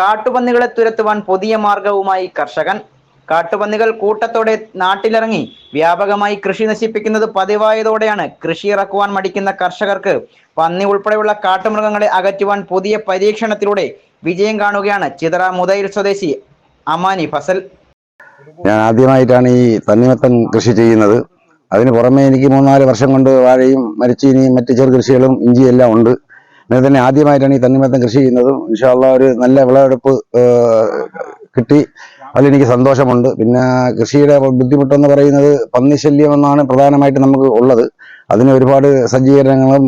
കാട്ടുപന്നികളെ തുരത്തുവാൻ പുതിയ മാർഗവുമായി കർഷകൻ. കാട്ടുപന്നികൾ കൂട്ടത്തോടെ നാട്ടിലിറങ്ങി വ്യാപകമായി കൃഷി നശിപ്പിക്കുന്നത് പതിവായതോടെയാണ് കൃഷി ഇറക്കുവാൻ മടിക്കുന്ന കർഷകർക്ക് പന്നി ഉൾപ്പെടെയുള്ള കാട്ടുമൃഗങ്ങളെ അകറ്റുവാൻ പുതിയ പരീക്ഷണത്തിലൂടെ വിജയം കാണുകയാണ് ചിതറ മുതയിൽ സ്വദേശി അമാനി ഫസൽ. ഞാൻ ആദ്യമായിട്ടാണ് ഈ തണ്ണിമത്തൻ കൃഷി ചെയ്യുന്നത്. അതിന് പുറമെ എനിക്ക് മൂന്നാൽ വർഷം കൊണ്ട് വാഴയും മരിച്ചീനിയും മറ്റു ചെറു കൃഷികളും ഇഞ്ചിയും എല്ലാം ഉണ്ട്. അങ്ങനെ തന്നെ ആദ്യമായിട്ടാണ് ഈ തണ്ണിമത്തം കൃഷി ചെയ്യുന്നതും. ഇൻഷാള്ള ഒരു നല്ല വിളവെടുപ്പ് കിട്ടി. കിട്ടി അതിലെനിക്ക് സന്തോഷമുണ്ട്. പിന്നെ കൃഷിയുടെ ബുദ്ധിമുട്ടെന്ന് പറയുന്നത് പന്നി ശല്യം എന്നാണ് പ്രധാനമായിട്ട് നമുക്ക് ഉള്ളത്. അതിന് ഒരുപാട് സജ്ജീകരണങ്ങളും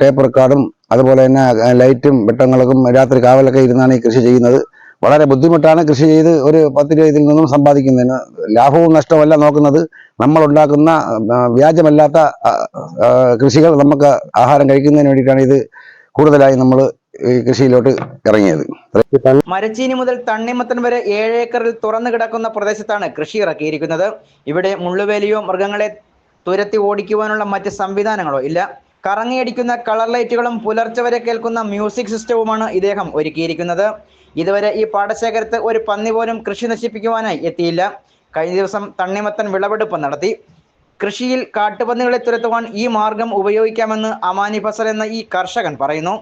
ടേപ്പ് റെക്കാർഡും അതുപോലെ തന്നെ ലൈറ്റും വെട്ടങ്ങൾക്കും രാത്രി കാവലൊക്കെ ഇരുന്നാണ് ഈ കൃഷി ചെയ്യുന്നത്. വളരെ ബുദ്ധിമുട്ടാണ് കൃഷി ചെയ്ത് ഒരു പത്ത് രൂപ ഇതിൽ നിന്നും സമ്പാദിക്കുന്നതിന്. ലാഭവും നഷ്ടമല്ല നോക്കുന്നത്. ആ, വ്യാജമല്ലാത്ത കൃഷികൾ നമുക്ക് ആഹാരം കഴിക്കുന്നതിന് വേണ്ടിയിട്ടാണ് ഇത് കൂടുതലായി നമ്മൾ കൃഷിയിലോട്ട് ഇറങ്ങിയത്. മരച്ചീനി മുതൽ തണ്ണിമത്തൻ വരെ ഏഴ് ഏക്കറിൽ തുറന്നു കിടക്കുന്ന പ്രദേശത്താണ് കൃഷി ഇറക്കിയിരിക്കുന്നത്. ഇവിടെ മുള്ളുവേലിയോ മൃഗങ്ങളെ തുരത്തി ഓടിക്കുവാനുള്ള മറ്റ് സംവിധാനങ്ങളോ ഇല്ല. കറങ്ങിയടിക്കുന്ന കളർ ലൈറ്റുകളും പുലർച്ചെ വരെ കേൾക്കുന്ന മ്യൂസിക് സിസ്റ്റവുമാണ് ഇദ്ദേഹം ഒരുക്കിയിരിക്കുന്നത്. ഇതുവരെ ഈ പാടശേഖരത്ത് ഒരു പന്നി പോലും കൃഷി നശിപ്പിക്കുവാനായി എത്തിയില്ല. കഴിഞ്ഞ ദിവസം തണ്ണിമത്തൻ വിളവെടുപ്പ് നടത്തി. കൃഷിയിൽ കാട്ടുപന്നികളെ തുരത്തുവാൻ ഈ മാർഗം ഉപയോഗിക്കാമെന്ന് അമാനി ഫസൽ എന്ന ഈ കർഷകൻ പറയുന്നു.